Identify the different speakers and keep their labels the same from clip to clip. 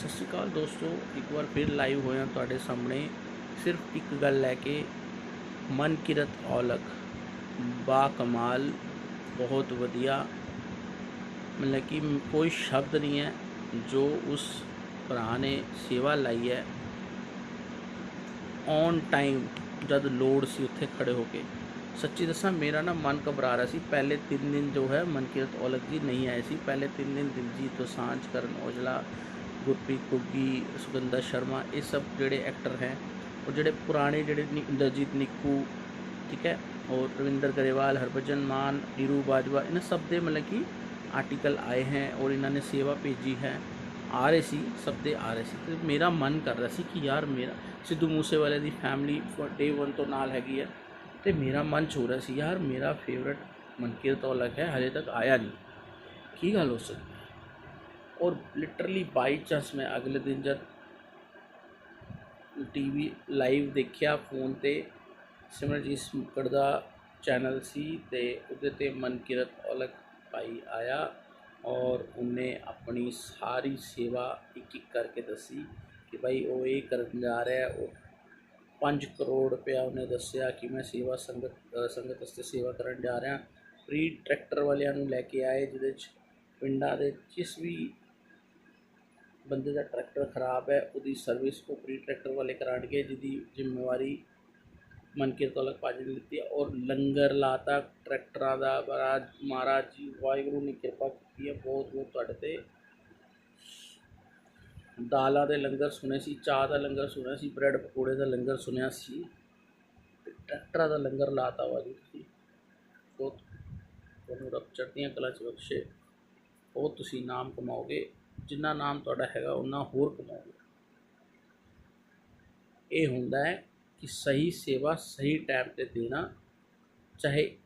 Speaker 1: ਸਤਿ ਸ਼੍ਰੀ ਅਕਾਲ ਦੋਸਤੋ, ਇੱਕ ਵਾਰ ਫਿਰ ਲਾਈਵ ਹੋਇਆ ਤੁਹਾਡੇ ਸਾਹਮਣੇ। ਸਿਰਫ ਇੱਕ ਗੱਲ ਲੈ ਕੇ ਮਨਕਿਰਤ ਔਲਖ। ਬਾ ਕਮਾਲ, ਬਹੁਤ ਵਧੀਆ। ਮਤਲਬ ਕਿ ਕੋਈ ਸ਼ਬਦ ਨਹੀਂ ਹੈ ਜੋ ਉਸ ਭਰਾ ਨੇ ਸੇਵਾ ਲਾਈ ਹੈ ਔਨ ਟਾਈਮ ਜਦ ਲੋੜ ਸੀ ਉੱਥੇ ਖੜੇ ਹੋ ਕੇ। ਸੱਚੀ ਦੱਸਾਂ, ਮੇਰਾ ਨਾ ਮਨ ਘਬਰਾ ਰਿਹਾ ਸੀ। ਪਹਿਲੇ 3 ਦਿਨ ਜੋ ਹੈ, ਮਨਕੀਰਤ ਔਲਖ ਜੀ ਨਹੀਂ ਆਏ ਸੀ। ਪਹਿਲੇ 3 ਦਿਨ ਦਿਲਜੀਤ ਦੋਸਾਂਝ, ਕਰਨ ਔਜਲਾ ਗੁਰਪ੍ਰੀਤ ਕੁੱਗੀ ਸੁਗੰਧਾ ਸ਼ਰਮਾ, ਇਹ ਸਭ ਜਿਹੜੇ ਐਕਟਰ ਹੈ, ਉਹ ਜਿਹੜੇ ਪੁਰਾਣੇ ਜਿਹੜੇ ਨੀ- ਇੰਦਰਜੀਤ ਨਿੱਕੂ, ਠੀਕ ਹੈ, ਔਰ ਰਵਿੰਦਰ ਗਰੇਵਾਲ, ਹਰਭਜਨ ਮਾਨ, ਨੀਰੂ ਬਾਜਵਾ, ਇਹਨਾਂ ਸਭ ਦੇ ਮਤਲਬ ਕਿ ਆਰਟੀਕਲ ਆਏ ਹੈ ਔਰ ਇਹਨਾਂ ਨੇ ਸੇਵਾ ਭੇਜੀ ਹੈ, ਆ ਰਹੇ ਸੀ, ਸਭ ਦੇ ਆ ਰਹੇ ਸੀ। ਤੇ ਮੇਰਾ ਮਨ ਕਰ ਰਿਹਾ ਸੀ ਕਿ ਯਾਰ ਮੇਰਾ, ਸਿੱਧੂ ਮੂਸੇਵਾਲੇ ਦੀ ਫੈਮਿਲੀ ਡੇ 1 ਤੋਂ ਨਾਲ ਹੈਗੀ ਹੈ, ਤੇ ਮੇਰਾ ਮਨ ਛੋ ਰਿਹਾ ਸੀ, ਯਾਰ ਮੇਰਾ ਫੇਵਰਟ ਮਨਕੀਰਤ ਔਲਖ ਹੈ, ਹਜੇ ਤੱਕ ਆਇਆ ਨਹੀਂ। ਕੀ ਗੱਲ ਹੋ ਸਕਦੀ? ਹੈ ਔਰ ਲਿਟਰਲੀ ਬਾਈ ਚਾਂਸ ਮੈਂ ਅਗਲੇ ਦਿਨ ਜਦ ਟੀਵੀ ਲਾਈਵ ਦੇਖਿਆ ਫੋਨ ਤੇ ਸਿਮਰਜੀਤ ਮੁਕੜ ਦਾ ਚੈਨਲ ਸੀ ਤੇ ਉਹਦੇ ਤੇ ਮਨਕੀਰਤ ਔਲਖ ਭਾਈ ਆਇਆ ਔਰ ਉਹਨੇ ਆਪਣੀ ਸਾਰੀ ਸੇਵਾ ਇੱਕ ਇੱਕ ਕਰਕੇ ਦੱਸੀ ਕਿ ਭਾਈ ਉਹ ਇਹ ਕਰਨ ਜਾ ਰਿਹਾ ਹੈ ਉਹ 5 ਕਰੋੜ ਰੁਪਇਆ ਉਹਨੇ ਦੱਸਿਆ ਕਿ ਮੈਂ ਸੇਵਾ ਸੰਗਤ ਸੰਗਤ ਵਾਸਤੇ ਸੇਵਾ ਕਰਨ ਜਾ ਰਿਹਾ। ਫ੍ਰੀ ਟਰੈਕਟਰ ਵਾਲਿਆਂ ਨੂੰ ਲੈ ਕੇ ਆਏ, ਜਿਹਦੇ 'ਚ ਪਿੰਡਾਂ ਦੇ ਜਿਸ ਵੀ ਬੰਦੇ ਦਾ ਟਰੈਕਟਰ ਖਰਾਬ ਹੈ, ਉਹਦੀ ਸਰਵਿਸ ਉਹ ਫ੍ਰੀ ਟਰੈਕਟਰ ਵਾਲੇ ਕਰਾਣਗੇ ਜਿਹਦੀ ਜ਼ਿੰਮੇਵਾਰੀ ਮਨਕੀਰਤ ਔਲਖ ਭਾਜੀ ਨੇ ਲਿੱਤੀ ਹੈ ਔਰ ਲੰਗਰ ਲਾਤਾ, ਟਰੈਕਟਰਾਂ ਦਾ ਮਹਾਰਾਜ ਮਹਾਰਾਜ ਜੀ, ਵਾਹਿਗੁਰੂ ਨੇ ਕਿਰਪਾ ਕੀਤੀ ਹੈ, ਬਹੁਤ ਬਹੁਤ ਤੁਹਾਡੇ ਤੇ। ਦਾਲਾਂ ਦੇ ਲੰਗਰ ਸੁਣੇ ਸੀ, ਚਾਹ ਦਾ ਲੰਗਰ ਸੁਣਿਆ ਸੀ ਬ੍ਰੈਡ ਪਕੌੜੇ ਦਾ ਲੰਗਰ ਸੁਣਿਆ ਸੀ। ਤੇ ਟਰੈਕਟਰਾਂ ਦਾ ਲੰਗਰ ਲਾਤਾ ਵਾ ਜੀ ਤੁਸੀਂ। ਬਹੁਤ ਤੁਹਾਨੂੰ ਰੱਬ ਚੜ੍ਹਦੀਆਂ ਕਲਾ ਚ ਬਖਸ਼ੇ। ਉਹ ਤੁਸੀਂ ਨਾਮ ਕਮਾਓਗੇ। ਜਿੰਨਾ ਨਾਮ ਤੁਹਾਡਾ ਹੈਗਾ ਉਹਨਾਂ ਹੋਰ ਕਮਾਓਗੇ। ਇਹ ਹੁੰਦਾ ਹੈ ਕਿ ਸਹੀ ਸੇਵਾ ਸਹੀ ਟਾਈਮ ਤੇ ਦੇਣਾ, ਚਾਹੇ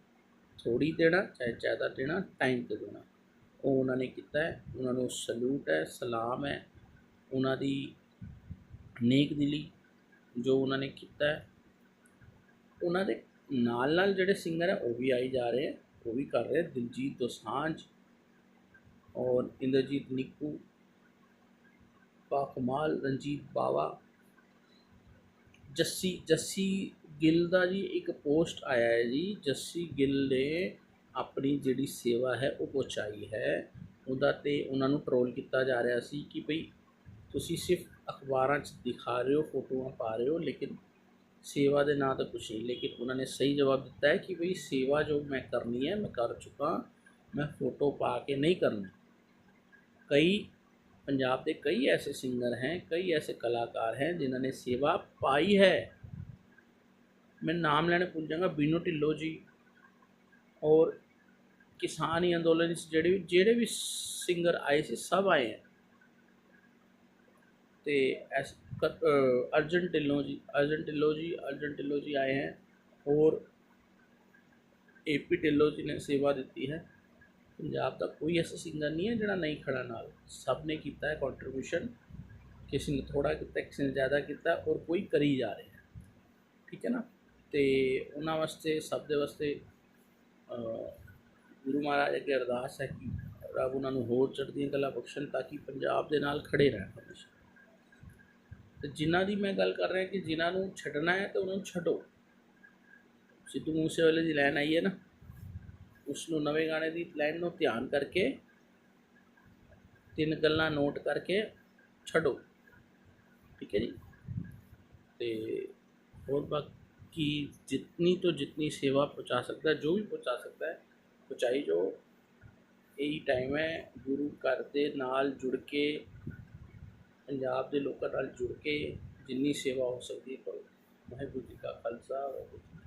Speaker 1: ਥੋੜੀ ਦੇਣਾ, ਚਾਹੇ ਜ਼ਿਆਦਾ ਦੇਣਾ ਟਾਈਮ ਤੇ ਦੇਣਾ। ਉਹ ਉਹਨਾਂ ਨੇ ਕੀਤਾ ਹੈ, ਉਹਨਾਂ ਨੂੰ ਸਲੂਟ ਹੈ, ਸਲਾਮ ਹੈ, ਉਹਨਾਂ ਦੀ ਨੇਕ ਦਿਲੀ ਜੋ ਉਹਨਾਂ ਨੇ ਕੀਤਾ ਹੈ। ਉਹਨਾਂ ਦੇ ਨਾਲ ਨਾਲ ਜਿਹੜੇ ਸਿੰਗਰ ਹੈ, ਉਹ ਵੀ ਆਈ ਜਾ ਰਹੇ ਹੈ, ਉਹ ਵੀ ਕਰ ਰਹੇ ਹੈ। ਦਿਲਜੀਤ ਦੋਸਾਂਝ ਔਰ ਇੰਦਰਜੀਤ ਨਿੱਕੂ ਪਾਕਮਾਲ ਰਣਜੀਤ ਬਾਵਾ ਜੱਸੀ ਜੱਸੀ ਗਿੱਲ ਦਾ ਜੀ ਇੱਕ ਪੋਸਟ ਆਇਆ ਹੈ ਜੀ ਜੱਸੀ ਗਿੱਲ ਨੇ ਆਪਣੀ ਜਿਹੜੀ ਸੇਵਾ ਹੈ ਉਹ ਪਹੁੰਚਾਈ ਹੈ ਉਹਦਾ ਤੇ ਉਹਨਾਂ ਨੂੰ ਟਰੋਲ ਕੀਤਾ ਜਾ ਰਿਹਾ ਸੀ ਕਿ ਭਈ ਤੁਸੀਂ ਸਿਰਫ ਅਖਬਾਰਾਂ 'ਚ ਦਿਖਾ ਰਹੇ ਹੋ ਫੋਟੋਆਂ ਪਾ ਰਹੇ ਹੋ ਲੇਕਿਨ ਸੇਵਾ ਦੇ ਨਾਂ ਤਾਂ ਕੁਛ ਨਹੀਂ ਲੇਕਿਨ ਉਹਨਾਂ ਨੇ ਸਹੀ ਜਵਾਬ ਦਿੱਤਾ ਹੈ ਕਿ ਭਈ ਸੇਵਾ ਜੋ ਮੈਂ ਕਰਨੀ ਹੈ ਮੈਂ ਕਰ ਚੁੱਕਾ ਮੈਂ ਫੋਟੋ ਪਾ ਕੇ ਨਹੀਂ ਕਰਨੀ ਕਈ ਪੰਜਾਬ ਦੇ ਕਈ ਐਸੇ ਸਿੰਗਰ हैं कई ऐसे कलाकार हैं जिन्होंने सेवा पाई है मैं नाम लेने भूल जाऊंगा बीनू ढिल्लो जी और किसान अंदोलन च ਜਿਹੜੇ ਵੀ ਜਿਹੜੇ ਵੀ ਸਿੰਗਰ ਆਏ ਸੀ ਸਭ ਆਏ ਹੈ ਤੇ ਐਸ ਕ- ਅ, ਅਰਜਨ ਢਿੱਲੋਂ ਜੀ ਅਰਜਨ ਢਿੱਲੋਂ ਜੀ ਅਰਜਨ ਢਿੱਲੋਂ ਜੀ ਆਏ हैं और ਏਪੀ ਢਿੱਲੋਂ ਜੀ ਨੇ ਸੇਵਾ ਦਿੱਤੀ ਹੈ ਪੰਜਾਬ ਦਾ ਕੋਈ ਐਸਾ ਸਿੰਗਰ ਨਹੀਂ ਹੈ ਜਿਹੜਾ ਨਹੀਂ ਖੜਾ ਨਾਲ। ਸਭ ਨੇ ਕੀਤਾ ਹੈ ਕੰਟਰੀਬਿਊਸ਼ਨ ਕਿਸੇ ਨੇ ਥੋੜਾ ਕੀਤਾ, ਕਿਸੇ ਨੇ ਜ਼ਿਆਦਾ ਕੀਤਾ ਔਰ ਕੋਈ ਕਰੀ ਜਾ ਰਿਹਾ ਠੀਕ ਹੈ ਨਾ? ਤੇ ਉਹਨਾਂ ਵਾਸਤੇ, ਸਭ ਦੇ ਵਾਸਤੇ ਗੁਰੂ ਮਹਾਰਾਜ ਅੱਗੇ ਅਰਦਾਸ ਹੈ ਕਿ ਰੱਬ ਉਹਨਾਂ ਨੂੰ ਹੋਰ ਚੜ੍ਹਦੀਆਂ ਕਲਾ ਬਖਸ਼ਣ ਤਾਂ ਕਿ ਪੰਜਾਬ ਦੇ ਨਾਲ ਖੜੇ ਰਹਿਣ ਹਮੇਸ਼ਾ। ਤੇ ਜਿਨ੍ਹਾਂ ਦੀ ਮੈਂ ਗੱਲ ਕਰ ਰਿਹਾ ਕਿ ਜਿਨ੍ਹਾਂ ਨੂੰ ਛੱਡਣਾ ਹੈ ਤੇ ਉਹਨਾਂ ਨੂੰ ਛੱਡੋ। ਸਿੱਧੂ ਮੂਸੇਵਾਲੇ ਦੀ ਲਾਈਨ ਆਈ ਹੈ ਨਾ? ਉਸ ਨੂੰ ਨਵੇਂ ਗਾਣੇ ਦੀ ਲਾਈਨ ਨੂੰ ਧਿਆਨ ਕਰਕੇ ਤਿੰਨ ਗੱਲਾਂ ਨੋਟ ਕਰਕੇ ਛੱਡੋ। ਠੀਕ ਹੈ ਜੀ? ਤੇ ਹੋਰ ਬਾਕੀ ਜਿਤਨੀ ਤੋਂ ਜਿਤਨੀ ਸੇਵਾ ਪਹੁੰਚਾ ਸਕਦਾ, ਜੋ ਵੀ ਪਹੁੰਚਾ ਸਕਦਾ ਹੈ, ਪਹੁੰਚਾਈ ਜੋ। ਇਹੀ ਟਾਈਮ ਹੈ, ਗੁਰੂ ਘਰ ਦੇ ਨਾਲ ਜੁੜ ਕੇ, ਪੰਜਾਬ ਦੇ ਲੋਕਾਂ ਨਾਲ ਜੁੜ ਕੇ ਜਿੰਨੀ ਸੇਵਾ ਹੋ ਸਕਦੀ ਹੈ ਕਰੋ ਵਾਹਿਗੁਰੂ ਜੀ ਕਾ ਖਾਲਸਾ, ਵਾਹਿਗੁਰੂ ਜੀ